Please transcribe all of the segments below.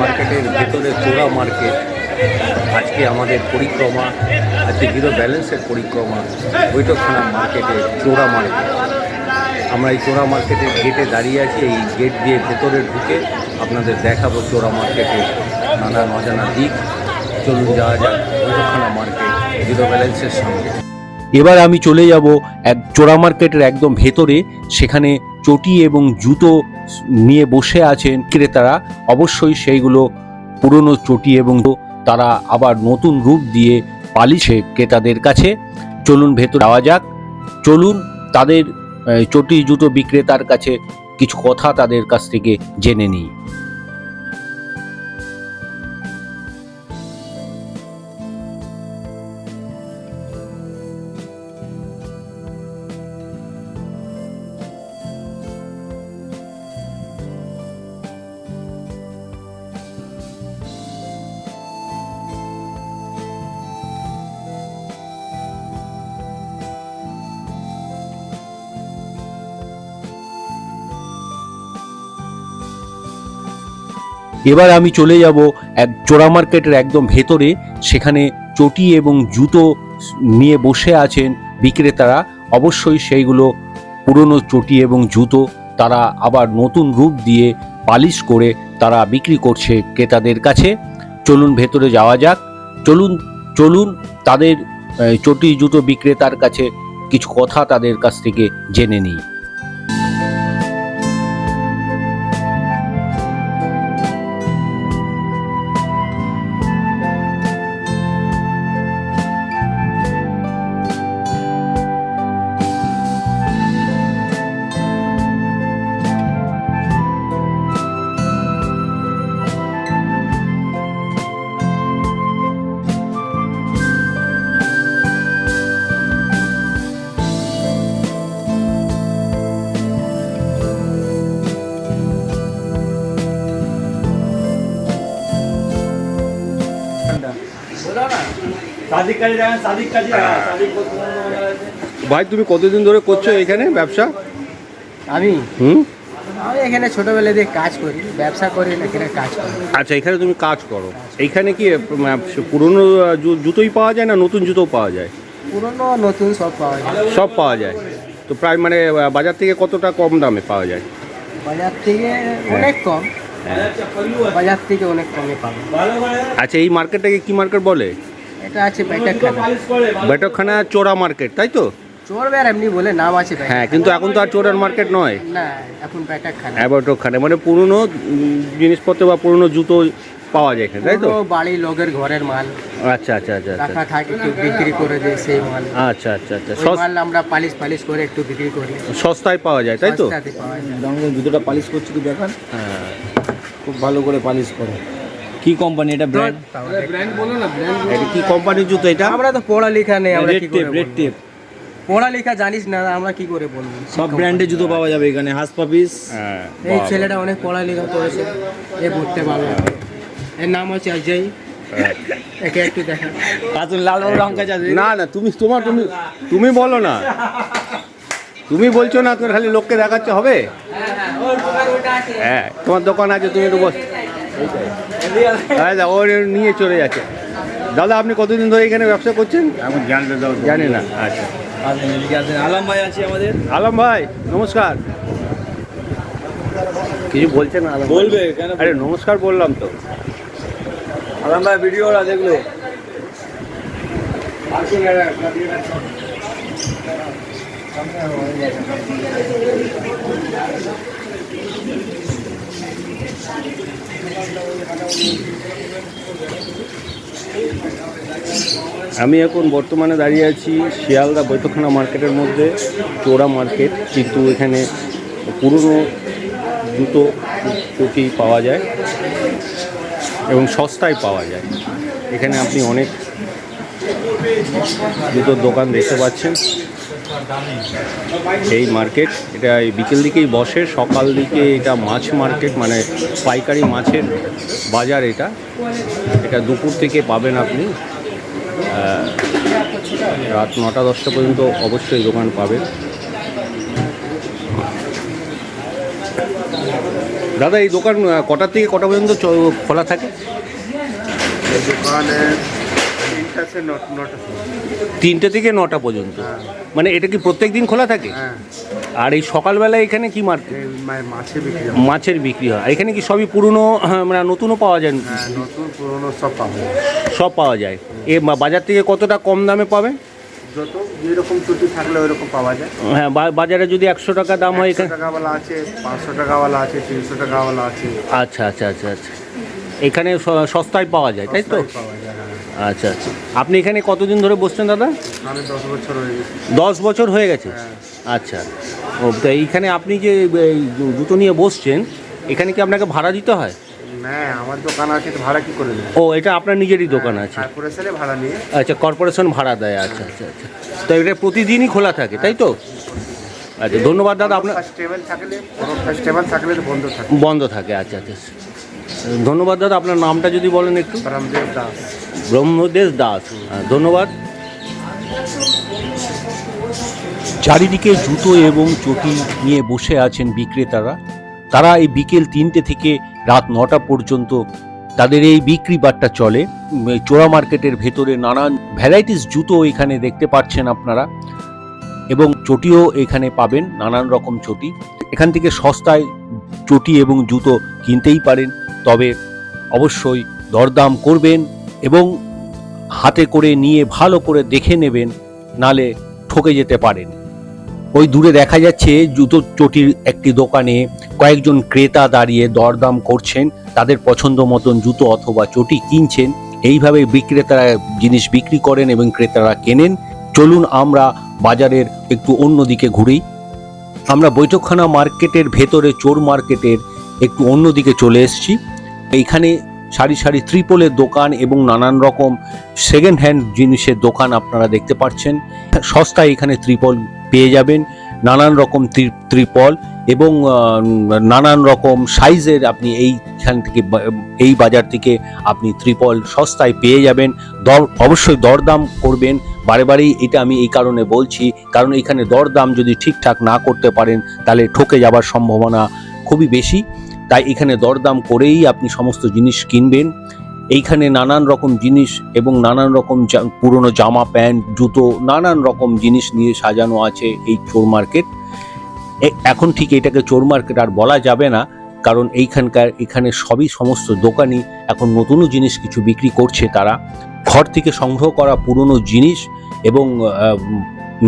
মার্কেটের ভেতরে চোরা মার্কেট। আজকে আমাদের পরিক্রমা, আজকে জিরো ব্যালেন্সের পরিক্রমা বৈঠকখানা মার্কেটে চোরা মার্কেট। আমরা এই চোরা মার্কেটের গেটে দাঁড়িয়ে আছি, এই গেট দিয়ে ভেতরে ঢুকে আপনাদের দেখাবো চোরা মার্কেটে নানা অজানা দিক। চলুন যাওয়া যাক বৈঠকখানা মার্কেট, জিরো ব্যালেন্সের সঙ্গে এবার আমি চলে যাব এক চোরা মার্কেটের একদম ভেতরে, সেখানে চটি এবং জুতো নিয়ে বসে আছেন ক্রেতারা, অবশ্যই সেইগুলো পুরনো চটি এবং তারা আবার নতুন রূপ দিয়ে পালিছে ক্রেতাদের কাছে। চলুন ভেতর যাওয়া যাক। চলুন তাদের চটি জুতো বিক্রেতার কাছে কিছু কথা তাদের কাছ থেকে জেনে নিই। এবার আমি চলে যাব এক চোরা মার্কেটের একদম ভেতরে, সেখানে চটি এবং জুতো নিয়ে বসে আছেন বিক্রেতারা। অবশ্যই সেইগুলো পুরনো চটি এবং জুতো তারা আবার নতুন রূপ দিয়ে পালিশ করে তারা বিক্রি করছে ক্রেতাদের কাছে। চলুন ভেতরে যাওয়া যাক। চলুন চলুন তাদের চটি, জুতো বিক্রেতার কাছে কিছু কথা তাদের কাছ থেকে জেনে নিই। ভাই তুমি কতদিন ধরে করছ এখানে ব্যবসা? আমি? হুম? আমি এখানে ছোটবেলা দিয়ে কাজ করি ব্যবসা করি না এখানে কাজ করি। আচ্ছা এখানে তুমি কাজ করো। এইখানে কি পুরনো জুতোই পাওয়া যায় না নতুন জুতো পাওয়া যায়? পুরনো নতুন সব পাওয়া যায়। সব পাওয়া যায়। তো প্রায় মানে বাজার থেকে কতটা কম দামে পাওয়া যায়? বাজার থেকে অনেক কম। বাজার থেকে অনেক কমে পাবো। আচ্ছা এই মার্কেটটাকে কি মার্কেট বলে? এটা আছে প্যাটাখানা বেটকখানা চোরা মার্কেট তাই তো? চোর বের এমনি বলে নাম আছে হ্যাঁ কিন্তু এখন তো আর চোরার মার্কেট নয়। না এখন প্যাটাখানা হ্যাঁ বেটকখানা মানে পুরনো জিনিসপত্র বা পুরনো জুতো পাওয়া যায় এখানে তাই তো? বাড়ির লোকের ঘরের মাল। আচ্ছা আচ্ছা আচ্ছা আচ্ছা। রাখা থাকে একটু বিক্রি করে দেয় সেই মাল। আচ্ছা আচ্ছা আচ্ছা। মাল আমরা পালিশ পালিশ করে একটু বিক্রি করি। সস্তায় পাওয়া যায় তাই তো? সস্তাতে পাওয়া যায়। জুতোটা পালিশ করছি তো দেখান হ্যাঁ। খুব ভালো করে পালিশ করে। কি কোম্পানি এটা ব্র্যান্ড পাওয়া যায়। এটা কি কোম্পানির জুতো এটা? আমরা তো পড়ালেখা নেই আমরা রেড কি টেপ করে রেড? টেপ পড়ালেখা জানিস না আমরা কি করে বলব? সব ব্র্যান্ডের জুতো পাওয়া যাবে এখানে হাস পাপিস হ্যাঁ এই ছেলেটা অনেক পড়ালেখা করেছে এ পড়তে ভালো এর নাম হচ্ছে অজয়। হ্যাঁ। একে একটু দেখা। লাল লঙ্কা চাষ না না তুমি তোমার তুমি তুমি বলো না। তুমি বলছো না তোর খালি লোককে দেখাচ্ছে হবে? হ্যাঁ তোমার দোকান আছে তুমি একটু বস। হ্যাঁ দা, ও নিয়ে চলে যাচ্ছে। দাদা আপনি কতদিন ধরে এখানে ব্যবসা করছেন? এখন জানি না। আচ্ছা। আলম ভাই আছে আমাদের। আলম ভাই নমস্কার। কিছু বলছেন না আলম বলবে কেন আরে নমস্কার বললাম তো। আলম ভাই ভিডিও ওরা দেখল। আমি এখন বর্তমানে দাঁড়িয়ে আছি শিয়ালদা বৈঠকখানা মার্কেটের মধ্যে, চোরা মার্কেট, কিন্তু এখানে পুরনো জুতো চটি পাওয়া যায় এবং সস্তায় পাওয়া যায়। এখানে আপনি অনেক জুতোর দোকান দেখতে পাচ্ছেন। এই মার্কেট এটা এই বিকেল দিকেই বসে সকাল দিকে এটা মাছ মার্কেট মানে পাইকারি মাছের বাজার এটা। এটা দুপুর থেকে পাবেন আপনি। রাত নটা দশটা পর্যন্ত অবশ্যই দোকান পাবেন। দাদা এই দোকান কটার থেকে কটা পর্যন্ত খোলা থাকে? দোকানে তিনটা। তিনটে থেকে নটা পর্যন্ত? মানে এটা কি প্রত্যেক দিন খোলা থাকে? হ্যাঁ। আর এই সকালবেলা এখানে কি মার্কেট? এই মা- মাছে বিক্রি হয়। মাছের বিক্রি হয়। আর এখানে কি সবই পুরনো মানে নতুনও পাওয়া যায়? হ্যাঁ নতুন পুরনো সব পাবো সব পাওয়া যায়। এ বা- বাজার থেকে কতটা কম দামে পাবে? যত যেরকম ছুটি থাকলে ওইরকম পাওয়া যায়। হ্যাঁ বা- বাজারে যদি একশো টাকা দাম হয় একশো এখানে? টাকাওয়ালা আছে পাঁচশো টাকাওয়ালা আছে তিনশো টাকাওয়ালা আছে। আচ্ছা আচ্ছা আচ্ছা আচ্ছা। এখানে সস্তায় পাওয়া যায় তাই তো? হ্যাঁ। আচ্ছা আচ্ছা। আপনি এখানে কতদিন ধরে বসছেন দাদা? দশ বছর হয়ে গেছি। হয়ে হ্যাঁ। আচ্ছা। ও তো এইখানে আপনি যে এই জুতো নিয়ে বসছেন এখানে কি আপনাকে ভাড়া দিতে হয়? আমার দোকান আছে ভাড়া কি করে ও এটা আপনার নিজেরই দোকান আছে। কর্পোরেশনে ভাড়া নিয়ে। আচ্ছা কর্পোরেশন ভাড়া দেয় আচ্ছা আচ্ছা আচ্ছা। তো এটা প্রতিদিনই খোলা থাকে তাই তো? আচ্ছা ধন্যবাদ দাদা আপনার থাকলে থাকলে বন্ধ থাকে। বন্ধ থাকে আচ্ছা আচ্ছা। ধন্যবাদ দাদা আপনার নামটা যদি বলেন একটু। রামদেব দাস। ব্রহ্মদেশ দাস হ্যাঁ, ধন্যবাদ। চারিদিকে জুতো এবং চটি নিয়ে বসে আছেন বিক্রেতারা। তারা এই বিকেল তিনটে থেকে রাত নটা পর্যন্ত তাদের এই বিক্রি বাট্টা চলে। চোরা মার্কেটের ভেতরে নানান ভ্যারাইটিস জুতো এখানে দেখতে পাচ্ছেন আপনারা। এবং চটিও এখানে পাবেন নানান রকম চটি। এখান থেকে সস্তায় চটি এবং জুতো কিনতেই পারেন। তবে অবশ্যই দরদাম করবেন এবং হাতে করে নিয়ে ভালো করে দেখে নেবেন, নালে ঠকে যেতে পারেন। ওই দূরে দেখা যাচ্ছে জুতো চটির একটি দোকানে কয়েকজন ক্রেতা দাঁড়িয়ে দরদাম করছেন, তাদের পছন্দ মতন জুতো অথবা চটি কিনছেন। এইভাবে বিক্রেতারা জিনিস বিক্রি করেন এবং ক্রেতারা কেনেন। চলুন আমরা বাজারের একটু অন্যদিকে ঘুরেই আমরা বৈঠকখানা মার্কেটের ভেতরে চোর মার্কেটের একটু অন্যদিকে চলে এসেছি। এইখানে সারি সারি ত্রিপলের দোকান এবং নানান রকম সেকেন্ড হ্যান্ড জিনিসের দোকান আপনারা দেখতে পাচ্ছেন। সস্তায় এখানে ত্রিপল পেয়ে যাবেন, নানান রকম ত্রি- ত্রিপল এবং নানান রকম সাইজের আপনি এইখান থেকে এই বাজার থেকে আপনি ত্রিপল সস্তায় পেয়ে যাবেন। দর, অবশ্যই দরদাম করবেন। বারে বারেই এটা আমি এই কারণে বলছি, কারণ এখানে দরদাম যদি ঠিকঠাক না করতে পারেন, তাহলে ঠকে যাবার সম্ভাবনা খুবই বেশি। তাই এখানে দরদাম করেই আপনি সমস্ত জিনিস কিনবেন। এইখানে নানান রকম জিনিস এবং নানান রকম পুরনো জামা, প্যান্ট, জুতো, নানান রকম জিনিস নিয়ে সাজানো আছে এই চোর মার্কেট। এখন ঠিক এটাকে চোর মার্কেট আর বলা যাবে না, কারণ এইখানকার, এখানে সবই সমস্ত দোকানই এখন নতুনও জিনিস কিছু বিক্রি করছে তারা। ঘর থেকে সংগ্রহ করা পুরনো জিনিস এবং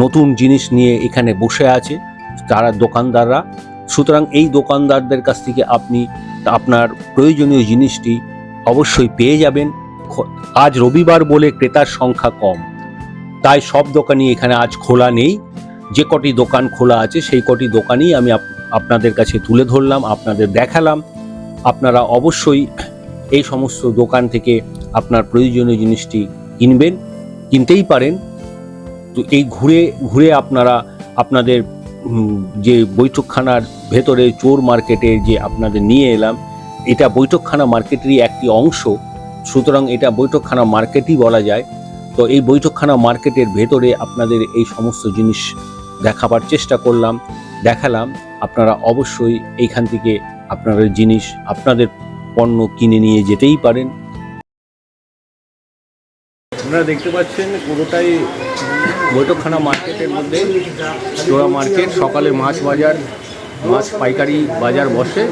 নতুন জিনিস নিয়ে এখানে বসে আছে তারা দোকানদাররা। সুতরাং এই দোকানদারদের কাছ থেকে আপনি আপনার প্রয়োজনীয় জিনিসটি অবশ্যই পেয়ে যাবেন। আজ রবিবার বলে ক্রেতার সংখ্যা কম। তাই সব দোকানই এখানে আজ খোলা নেই। যে কটি দোকান খোলা আছে, সেই কটি দোকানই আমি আপ- আপনাদের কাছে তুলে ধরলাম, আপনাদের দেখালাম। আপনারা অবশ্যই এই সমস্ত দোকান থেকে আপনার প্রয়োজনীয় জিনিসটি কিনবেন, কিনতেই পারেন। তো এই ঘুরে ঘুরে আপনারা আপনাদের যে বৈঠকখানার ভেতরে চোর মার্কেটে যে আপনাদের নিয়ে এলাম, এটা বৈঠকখানা মার্কেটেরই একটি অংশ। সুতরাং এটা বৈঠকখানা মার্কেটই বলা যায়। তো এই বৈঠকখানা মার্কেটের ভেতরে আপনাদের এই সমস্ত জিনিস দেখাবার চেষ্টা করলাম, দেখালাম। আপনারা অবশ্যই এইখান থেকে আপনাদের জিনিস, আপনাদের পণ্য কিনে নিয়ে যেতেই পারেন। আপনারা দেখতে পাচ্ছেন পুরোটাই বৈঠকখানা মার্কেটের মধ্যে চোরা মার্কেট, সকালে মাছ বাজার, মাছ পাইকারি বাজার বসে,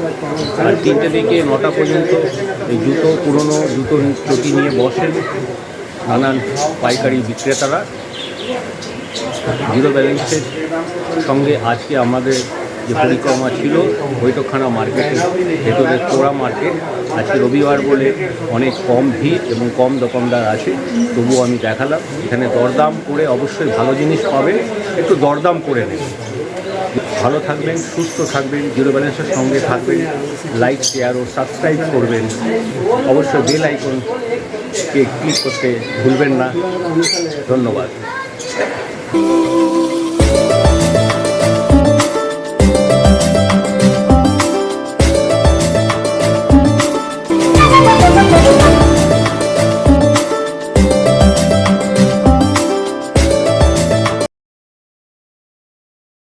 আর তিনটে থেকে নটা পর্যন্ত এই জুতো, পুরনো জুতো চটি নিয়ে বসেন নানান পাইকারি বিক্রেতারা। জিরো ব্যালেন্সের সঙ্গে আজকে আমাদের যে পরিক্রমা ছিল বৈঠকখানা মার্কেটে ভেতরে চোরা মার্কেট আজকে রবিবার বলে অনেক কম ভিড় এবং কম দোকানদার আছে, তবুও আমি দেখালাম। এখানে দরদাম করে অবশ্যই ভালো জিনিস পাবে, একটু দরদাম করে নেবেন ভালো থাকবেন, সুস্থ থাকবেন জিরো ব্যালেন্সের সঙ্গে থাকবেন লাইক শেয়ার ও সাবস্ক্রাইব করবেন। অবশ্যই বেল আইকনকে ক্লিক করতে ভুলবেন না। ধন্যবাদ।